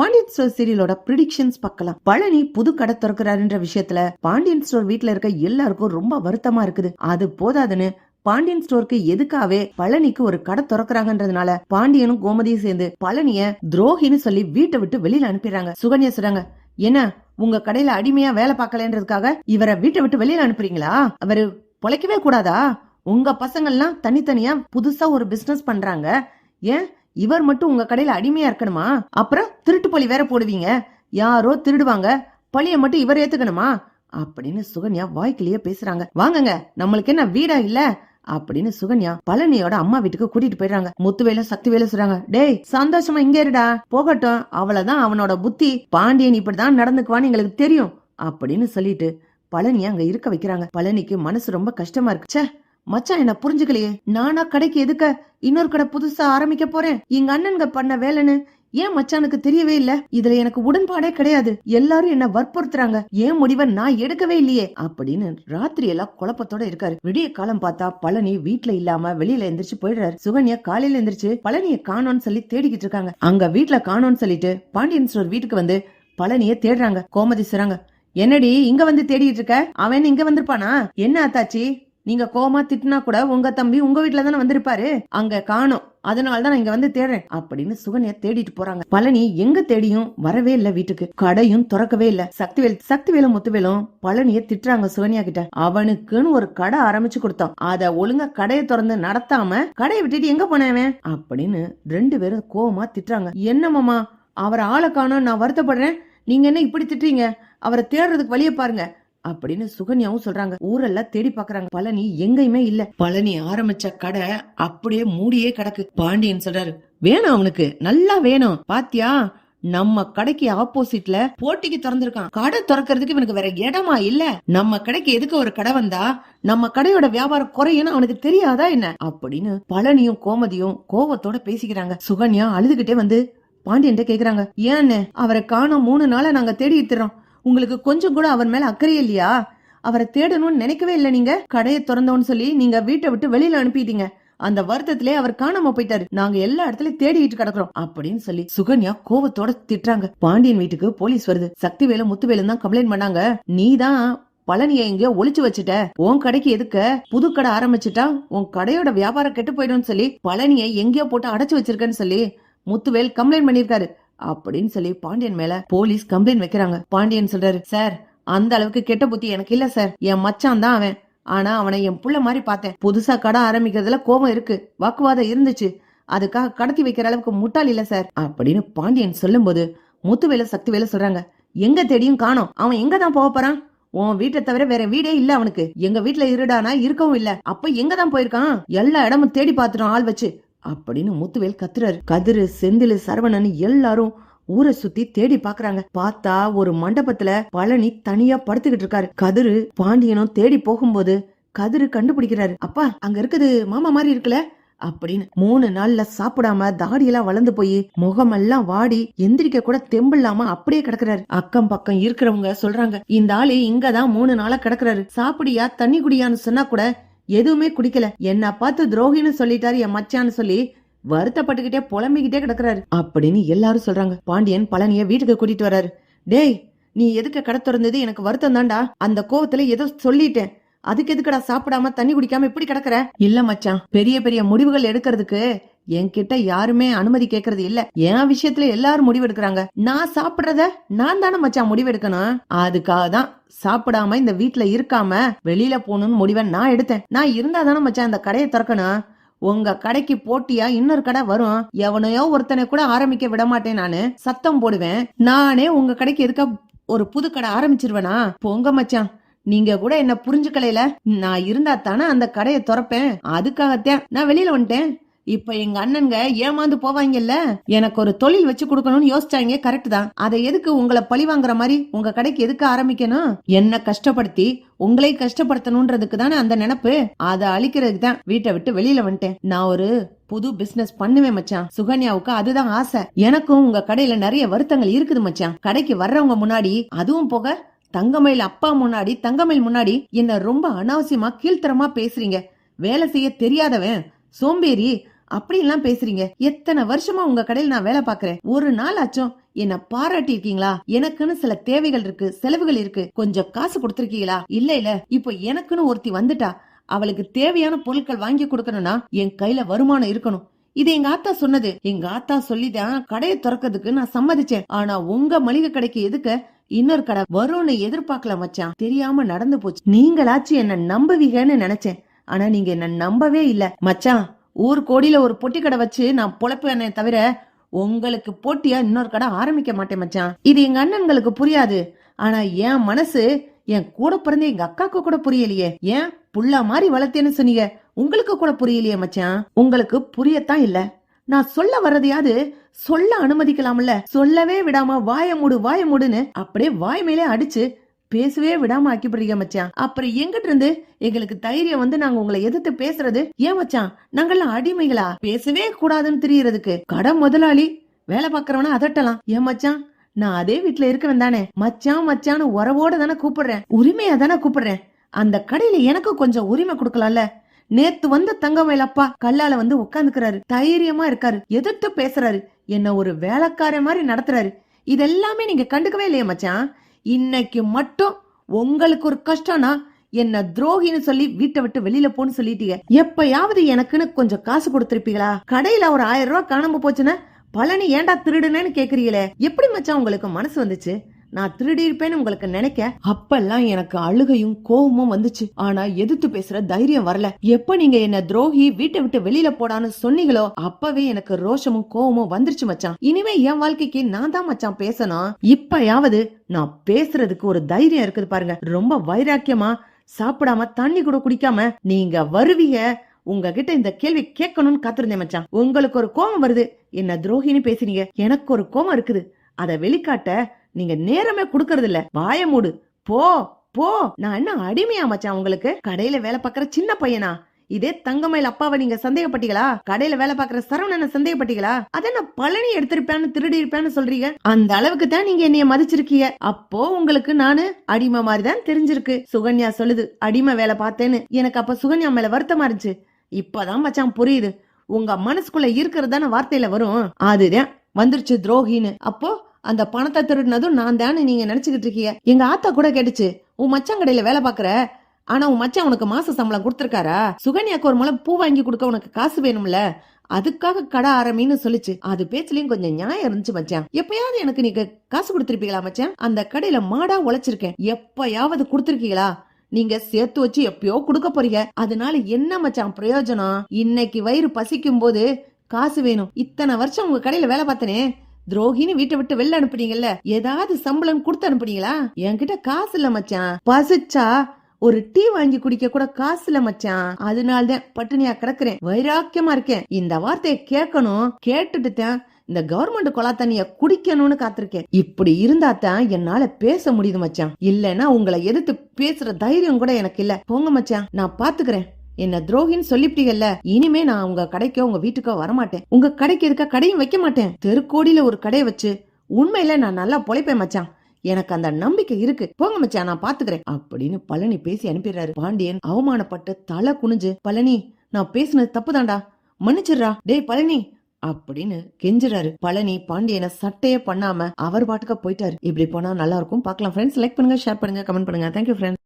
Pandian store சீரியலோட predictions பார்க்கலாம். பழனி புது கடை திறக்கிறாருன்ற விஷயத்துல பாண்டியன் ஸ்டோர் வீட்டுல இருக்க எல்லாருக்கும் ரொம்ப வருத்தமா இருக்குது. அது போதாதுன்னு பாண்டியன் ஸ்டோருக்கு எதுக்காவே பழனிக்கு ஒரு கடை திறக்கிறாங்கன்றதுனால பாண்டியனும் கோமதியும் சேர்ந்து பழனிய துரோகின்னு சொல்லி வீட்டை விட்டு வெளியில அனுப்பிடுறாங்க. சுகன்யா சொல்றாங்க என்ன உங்க கடையில அடிமையா வேலை பார்க்கலன்றதுக்காக இவரை வீட்டை விட்டு வெளியில அனுப்புறீங்களா? அவரு பொழைக்கவே கூடாதா? உங்க பசங்கள்லாம் தனித்தனியா புதுசா ஒரு பிசினஸ் பண்றாங்க. ஏன் இவர் மட்டும் உங்க கடையில அடிமையா இருக்கணுமா? அப்புறம் திருட்டு பழி வேற போடுவீங்க. யாரோ திருடுவாங்க. பழிய மட்டும் இவர் ஏத்துக்கணுமா? அப்படின்னு சுகன்யா வாய்க்கிலேயே பேசுறாங்க. வாங்கங்க நம்மளுக்கு என்ன வீடா இல்ல? அப்படின்னு சுகன்யா பழனியோட அம்மா வீட்டுக்கு கூட்டிட்டு போயிடுறாங்க. முத்துவேல சக்திவேல சொல்றாங்க. டேய் சந்தோஷமா இங்க இருடா. போகட்டும். அவ்வளவுதான் அவனோட புத்தி. பாண்டியன் இப்படிதான் நடந்துக்குவான்னு எங்களுக்கு தெரியும். அப்படின்னு சொல்லிட்டு பழனிய அங்க இருக்க வைக்கிறாங்க. பழனிக்கு மனசு ரொம்ப கஷ்டமா இருக்கு. மச்சான் என்ன புரிஞ்சுக்கலையே? நானா கடைக்கு எதுக்க இன்னொரு கடை புதுசா ஆரம்பிக்க போறேன்? எங்க அண்ணனுங்க பண்ண வேலைன்னு ஏன் மச்சானுக்கு தெரியவே இல்ல? இதுல எனக்கு உடன்பாடே கிடையாது. எல்லாரும் என்ன வற்புறுத்துறாங்க. ஏன் முடிவை நான் எடுக்கவே இல்லையே? அப்படின்னு ராத்திரி எல்லாம் குழப்பத்தோட இருக்காரு. விடிய காலம் பார்த்தா பழனி வீட்டுல இல்லாம வெளியில எந்திரிச்சு போயிடுறாரு. சுகன்யா காலையில எந்திரிச்சு பழனிய காணோம்னு சொல்லி தேடிக்கிட்டு இருக்காங்க. அங்க வீட்டுல காணோம்னு சொல்லிட்டு பாண்டியன் ஸ்டோர் வீட்டுக்கு வந்து பழனிய தேடுறாங்க. கோமதி சுறாங்க என்னடி இங்க வந்து தேடிட்டு இருக்க? அவன் இங்க வந்திருப்பானா? என்ன ஆத்தாச்சி? நீங்க கோமா திட்டினா கூட உங்க தம்பி உங்க வீட்டுல தானே வந்திருப்பாரு. அங்க காணும். அதனால தான் நான் இங்க வந்து தேடுறேன். அப்படின்னு சுகன்யா தேடிட்டு போறாங்க. பழனி எங்க தேடியும் வரவே இல்ல வீட்டுக்கு. கடையும் திறக்கவே இல்ல. சக்திவேல் சக்திவேலும் முத்துவேலும் பழனிய திட்டுறாங்க சுகன்யா கிட்ட. அவனுக்குன்னு ஒரு கடை ஆரம்பிச்சு கொடுத்தான் அத ஒழுங்கா கடையை திறந்து நடத்தாம கடையை விட்டுட்டு எங்க போனவன் அப்படின்னு ரெண்டு பேரும் கோவமா திட்டுறாங்க. என்னமாமா அவர் ஆளை காணும் நான் வருத்தப்படுறேன். நீங்க என்ன இப்படி திட்டுறீங்க? அவரை தேடுறதுக்கு வழிய பாருங்க. அப்படின்னு சுகன்யாவும் சொல்றாங்க. ஊரெல்லாம் தேடி பாக்குறாங்க. பழனி எங்கேயுமே இல்ல. பழனி ஆரம்பிச்ச கடை அப்படியே மூடியே கிடக்கு. பாண்டியன் சொல்றாரு வேணும் அவனுக்கு. நல்லா வேணும். பாத்தியா? நம்ம கடைக்கு ஆப்போசிட்ல போட்டிக்கு திறந்திருக்கான். கடை திறக்கிறதுக்கு இவனுக்கு வேற இடமா இல்ல. நம்ம கடைக்கு எதுக்கு ஒரு கடை வந்தா? நம்ம கடையோட வியாபாரம் குறையும்னு அவனுக்கு தெரியாதா என்ன? அப்படின்னு பழனியும் கோமதியும் கோவத்தோட பேசிக்கிறாங்க. சுகன்யா அழுதுகிட்டே வந்து பாண்டியன்ட்ட கேக்குறாங்க ஏன்னு? அவரை காணோம். மூணு நாளா நாங்க தேடி எடுத்துறோம் உங்களுக்கு கொஞ்சம் கூட அவர் மேல அக்கறை இல்லையா? அவரை தேடணும்னு நினைக்கவே இல்லை நீங்க. கடையை திறந்தோன்னு சொல்லி நீங்க வீட்டை விட்டு வெளியில அனுப்பிட்டீங்க. அந்த வருத்தத்திலே அவர் காணாம போயிட்டாரு. நாங்க எல்லா இடத்துலயும் தேடிட்டு கிடக்குறோம் அப்படின்னு சொல்லி சுகன்யா கோவத்தோட திட்டுறாங்க. பாண்டியன் வீட்டுக்கு போலீஸ் வருது. சக்திவேலு முத்துவேலு தான் கம்ப்ளைண்ட் பண்ணாங்க. நீதான் பழனிய எங்கேயோ ஒளிச்சு வச்சுட்ட. உன் கடைக்கு எதுக்க? புது கடை ஆரம்பிச்சுட்டா உன் கடையோட வியாபாரம் கெட்டு போயிடும் சொல்லி பழனிய எங்கேயோ போட்டு அடைச்சு வச்சிருக்கேன்னு சொல்லி முத்துவேல் கம்ப்ளைண்ட் பண்ணிருக்காரு அப்படின்னு சொல்லி பாண்டியன் மேல போலீஸ் கம்ப்ளைண்ட் வைக்கிறாங்க. பாண்டியன் சொல்றாரு சார் அந்த அளவுக்கு கெட்ட புத்தி எனக்கு இல்ல சார். என் மச்சான் தான் அவன். ஆனா அவனை என் புள்ள மாதிரி பார்த்தேன். புதுசா கடை ஆரம்பிக்கிறதுல கோபம் இருக்கு. வாக்குவாதம் இருந்துச்சு. அதுக்காக கடத்தி வைக்கிற அளவுக்கு முட்டாள் இல்ல சார். அப்படின்னு பாண்டியன் சொல்லும்போது முத்துவேல சக்திவேல சொல்றாங்க எங்க தேடியும் காணோம். அவன் எங்க தான் போக போறான்? உன் வீட்டை தவிர வேற வீடே இல்ல அவனுக்கு. எங்க வீட்டுல இருடானா இருக்கவும் இல்ல. அப்ப எங்க தான் போயிருக்கான்? எல்லா இடமும் தேடி பாத்துட்டோம் ஆள் வச்சு. அப்படின்னு முத்துவேல் கத்துறாரு. கதிரு செந்தில் சரவணன் எல்லாரும் ஊரை சுத்தி தேடி பாக்குறாங்க. பார்த்தா ஒரு மண்டபத்துல பழனி தனியா படுத்துக்கிட்டு இருக்காரு. கதிரு பாண்டியனும் தேடி போகும்போது கதிரு கண்டுபிடிக்கிறாரு. அப்பா அங்க இருக்குது மாமா மாதிரி இருக்குல்ல? அப்படின்னு மூணு நாள்ல சாப்பிடாம தாடியெல்லாம் வளர்ந்து போய் முகமெல்லாம் வாடி எந்திரிக்க கூட தெம்பில்லாம அப்படியே கிடக்குறாரு. அக்கம் பக்கம் இருக்கிறவங்க சொல்றாங்க இந்த ஆளு இங்கதான் மூணு நாளா கிடக்குறாரு. சாப்பிடியா தண்ணி குடியான்னு சொன்னா கூட எதுவுமே குடிக்கல. என்ன பார்த்து துரோகின்னு சொல்லிட்டாரு என் மச்சான்னு சொல்லி வருத்தப்பட்டுக்கிட்டே புலம்பிக்கிட்டே கிடக்குறாரு. அப்படின்னு எல்லாரும் சொல்றாங்க. பாண்டியன் பழனிய வீட்டுக்கு கூட்டிட்டு வர்றாரு டேய் நீ எதுக்கு கடை திறந்தது? எனக்கு வருத்தம் தான்டா. அந்த கோவத்துல ஏதோ சொல்லிட்டேன். அதுக்கு எதுக்குடா சாப்பிடாம தண்ணி குடிக்காம இப்படி கிடக்குற? இல்ல மச்சான் பெரிய பெரிய முடிவுகள் எடுக்கிறதுக்கு என்கிட்ட யாருமே அனுமதி கேக்குறது இல்ல. என் விஷயத்துல எல்லாரும் முடிவெடுக்கிறாங்க. நான் சாப்பிடுறத நான் தானே மச்சான் முடிவெடுக்கணும். அதுக்காக தான் சாப்பிடாம இந்த வீட்டுல இருக்காம வெளியில போகணும்னு முடிவை நான் எடுத்தேன். நான் இருந்தா தானே மச்சான் இந்த கடையை திறக்கணும். உங்க கடைக்கு போட்டியா இன்னொரு கடை வரும். எவனையோ ஒருத்தனை கூட ஆரம்பிக்க விட மாட்டேன் நானு. சத்தம் போடுவேன். நானே உங்க கடைக்கு எதுக்கா ஒரு புது கடை ஆரம்பிச்சிருவேனா? போங்க மச்சான். நீங்க கூட என்ன புரிஞ்சுக்கலையில. நான் இருந்தா தானே அந்த கடையை திறப்பேன். அதுக்காகத்தான் நான் வெளியில வந்துட்டேன். இப்ப எங்க அண்ணன்க ஏமாந்து போவாங்கல்ல? எனக்கு ஒரு தொழில் வச்சு கொடுக்கணும்னு யோசிச்சாங்க கரெக்ட் தான். அதை எதுக்கு உங்களை பழி வாங்குற மாதிரி உங்க கடைக்கு எதுக்கு ஆரம்பிக்கணும்? என்ன கஷ்டப்படுத்தி உங்களை கஷ்டப்படுத்தணும்ன்றதுக்கு தானே அந்த நினப்பு? அதை அழிக்கிறதுக்கு தான் வீட்டை விட்டு வெளியில வந்துட்டேன். நான் ஒரு புது பிசினஸ் பண்ணுவேன் மச்சான். சுகன்யாவுக்கு அதுதான் ஆசை. எனக்கும் உங்க கடையில நிறைய வருத்தங்கள் இருக்குது மச்சான். கடைக்கு வர்றவங்க முன்னாடி அதுவும் போக தங்கமயில் அப்பா முன்னாடி தங்கமயில் முன்னாடி என்ன ரொம்ப அனாவசியமா கீழ்த்தரமா பேசுறீங்க. வேலை செய்ய தெரியாதவன். சோம்பேறி. அப்படிலாம் பேசுறீங்க. எத்தனை வருஷமா உங்க கடையில் நான் வேலை பாக்குறேன் ஒரு நாள் ஆச்சும் என்ன பாராட்டி இருக்கீங்களா எனக்குன்னு சில தேவைகள் இருக்கு செலவுகள் இருக்கு. கொஞ்சம் காசு கொடுத்திருக்கீங்களா? இல்ல இல்ல. இப்போ எனக்குன்னு ஒருத்தி வந்துட்டா அவளுக்கு தேவையான பொருட்கள் வாங்கி கொடுக்கணும்னா என் கையில வருமானம் இருக்கணும். இது எங்க ஆத்தா சொன்னது. எங்க ஆத்தா சொல்லிதான் கடையை திறக்கிறதுக்கு நான் சம்மதிச்சேன். ஆனா உங்க மளிகை கடைக்கு எதுக்க? இன்னொரு கடை வரும்னு எதிர்பார்க்கல மச்சான். தெரியாம நடந்து போச்சு. நீங்களாச்சும் என்ன நம்புவீங்கன்னு நினைச்சேன். ஆனா நீங்க என்ன நம்பவே இல்ல. மச்சான் ஊர் ஒரு பொட்டி கடை வச்சு நான் பொழப்பேனே தவிர உங்களுக்கு போட்டியா இன்னொரு கடை ஆரம்பிக்க மாட்டேன் மச்சான். இது எங்க அண்ணன்களுக்கு புரியாது. ஆனா என் மனசு என் கூட பிறந்த எங்க அக்காக்கு கூட புரியலையே. ஏன் புள்ளா மாதிரி வளர்த்தேன்னு சொன்னீங்க. உங்களுக்கு கூட புரியலையே மச்சான். உங்களுக்கு புரியத்தான் இல்ல. நான் சொல்ல வர்றதையாவது சொல்ல அனுமதிக்கலாம்ல. சொல்லவே விடாம வாய மூடு வாய மூடுன்னு அப்படியே வாய் மேலே அடிச்சு பேசவே விடாம ஆக்கிப்படுறீங்க மச்சான். அப்புறம் எங்கிட்ட இருந்து எங்களுக்கு தைரியம் வந்து நாங்க உங்களை எதிர்த்து பேசுறது? ஏன் மச்சான்? நாங்கெல்லாம் அடிமைகளா? பேசவே கூடாதுன்னு தெரியறதுக்கு. கடை முதலாளி வேலை பாக்குறவன அதட்டலாம். ஏன் மச்சான்? நான் அதே வீட்ல இருக்கவன் தானே. மச்சான் மச்சான்னு உறவோட தானே கூப்பிடுறேன். உரிமையா தானே கூப்பிடுறேன். அந்த கடையில எனக்கு கொஞ்சம் உரிமை கொடுக்கலாம்ல? நேத்து வந்த தங்கமயில் அப்பா கல்லால வந்து உட்காந்துக்கிறாரு. தைரியமா இருக்காரு. எதிர்த்து பேசுறாரு. என்ன ஒரு வேலைக்கார மாதிரி நடத்துறாரு. இதெல்லாமே நீங்க கண்டுக்கவே இல்லையா மச்சான்? இன்னைக்கு மட்டும் உங்களுக்கு ஒரு கஷ்டம்னா என்ன துரோகின்னு சொல்லி வீட்டை விட்டு வெளியில போன்னு சொல்லிட்டீங்க. எப்பயாவது எனக்குன்னு கொஞ்சம் காசு கொடுத்துருப்பீங்களா? கடையில ஒரு ஆயிரம் ரூபாய் காணாம போச்சுன்னா பழனி ஏண்டா திருடுனேன்னு கேக்குறீங்களே? எப்படி மச்சான் உங்களுக்கு மனசு வந்துச்சு? நான் திருடி இருப்பேன்னு உங்களுக்கு நினைக்க அப்பெல்லாம் எனக்கு அழுகையும் கோவமும் வந்துச்சு. ஆனா எதிர்த்து பேசுற தைரியம் வரல. எப்ப நீங்க என்ன துரோகி வீட்டை விட்டு வெளியில போடான்னு சொன்னீங்களோ அப்பவே எனக்கு ரோஷமும் கோவமும் வந்துருச்சு மச்சான். இனிமே என் வாழ்க்கைக்கு நான் தான் மச்சான் பேசணும். இப்பயாவது நான் பேசுறதுக்கு ஒரு தைரியம் இருக்குது பாருங்க. ரொம்ப வைராக்கியமா சாப்பிடாம தண்ணி கூட குடிக்காம நீங்க வருவீங்க. உங்ககிட்ட இந்த கேள்வி கேட்கணும்னு காத்திருந்தேன் மச்சான். உங்களுக்கு ஒரு கோபம் வருது. என்ன துரோகின்னு பேசுனீங்க எனக்கு ஒரு கோபம் இருக்குது. அதை வெளிக்காட்ட நீங்க நேரமே குடுக்கறது இல்ல வாய மூடு. போ போ. நான் என்ன அடிமையா மச்சான் உங்களுக்கு? கடையில வேலை பார்க்கற சின்ன பையனா? இதே தங்கமயில் அப்பாவை நீங்க சந்தேகப்பட்டீங்களா? கடையில வேலை பார்க்கற சரவணனை சந்தேகப்பட்டீங்களா? அத நான் பழனி எடுத்திருப்பேன்னு திருடி இருப்பேன்னு சொல்றீங்க. அந்த அளவுக்கு தான் நீங்க என்னைய மதிச்சிருக்கீங்க. அப்போ உங்களுக்கு நானு அடிமை மாதிரி தான் தெரிஞ்சிருக்கு. சுகன்யா சொல்லுது அடிமை வேலை பார்த்தேன்னு. எனக்கு அப்ப சுகன்யா மேல வருத்தமா இருந்துச்சு. இப்பதான் மச்சான் புரியுது. உங்க மனசுக்குள்ள இருக்கிறதான தானே வார்த்தையில வரும். அதுதான் வந்துருச்சு துரோகின்னு. அப்போ அந்த பணத்தை திருடினதும் நான் தானே நீங்க நினைச்சுக்கிட்டு இருக்கீங்க? எங்க ஆத்தா கூட கேட்டுச்சு உன் மச்சான் கடையில வேலை பாக்குற ஆனா உன் மச்சான் உனக்கு மாச சம்பளம் கொடுத்துருக்காரா? சுகன்யாக்கு ஒரு முளை பூ வாங்கி கொடுக்க உனக்கு காசு வேணும்ல? அதுக்காக கடை ஆரம்பின்னு சொல்லிச்சு. அது பேச்சுலயும் கொஞ்சம் நியாயம் இருந்துச்சு மச்சான். எப்பயாவது எனக்கு நீங்க காசு கொடுத்துருப்பீங்களா மச்சான்? அந்த கடையில மாடா உழைச்சிருக்கேன். எப்பயாவது கொடுத்துருக்கீங்களா? நீங்க சேர்த்து வச்சு எப்பயோ கொடுக்க போறீங்க. அதனால என்ன மச்சான் பிரயோஜனம்? இன்னைக்கு வயிறு பசிக்கும் போது காசு வேணும். இத்தனை வருஷம் உங்க கடையில வேலை பார்த்தனே. துரோகின்னு வீட்டை விட்டு வெளில அனுப்புனீங்கல்ல ஏதாவது சம்பளம் கொடுத்து அனுப்புனீங்களா? என்கிட்ட காசு இல்ல மச்சான். பசிச்சா ஒரு டீ வாங்கி குடிக்க கூட காசு இல்ல மச்சான். அதனால்தான் பட்டினியா கிடக்குறேன். வைராக்கியமா இருக்கேன். இந்த வார்த்தையை கேட்கணும் கேட்டுட்டு தான் இந்த கவர்மெண்ட் கொலா தண்ணிய குடிக்கணும்னு காத்திருக்கேன். இப்படி இருந்தா தான் என்னால பேச முடியுது மச்சான். இல்லைன்னா உங்களை எதிர்த்து பேசுற தைரியம் கூட எனக்கு இல்ல. போங்க மச்சான். நான் பாத்துக்கிறேன். என்ன துரோகின்னு சொல்லிவிட்டீங்கல்ல இனிமே நான் உங்க கடைக்கோ உங்க வீட்டுக்கோ வரமாட்டேன். உங்க கடைக்கு இருக்க கடையும் வைக்க மாட்டேன். தெருக்கோடியில ஒரு கடையை வச்சு உண்மையில நான் நல்லா பொழைப்பேன் மச்சான். எனக்கு அந்த நம்பிக்கை இருக்கு. போங்க மச்சான் நான் பாத்துக்கிறேன். அப்படின்னு பழனி பேசி அனுப்பிடுறாரு. பாண்டியன் அவமானப்பட்டு தலை குனிஞ்சு பழனி நான் பேசுனது தப்புதான்டா. மன்னிச்சிடுறா. டேய் பழனி. அப்படின்னு கெஞ்சுறாரு. பழனி பாண்டியனை சட்டையே பண்ணாம அவர் பாட்டுக்க போயிட்டாரு. இப்படி போனா நல்லா இருக்கும். பாக்கலாம் ஃப்ரெண்ட்ஸ் லைக் பண்ணுங்க ஷேர் பண்ணுங்க கமெண்ட் பண்ணுங்க. Thank you friends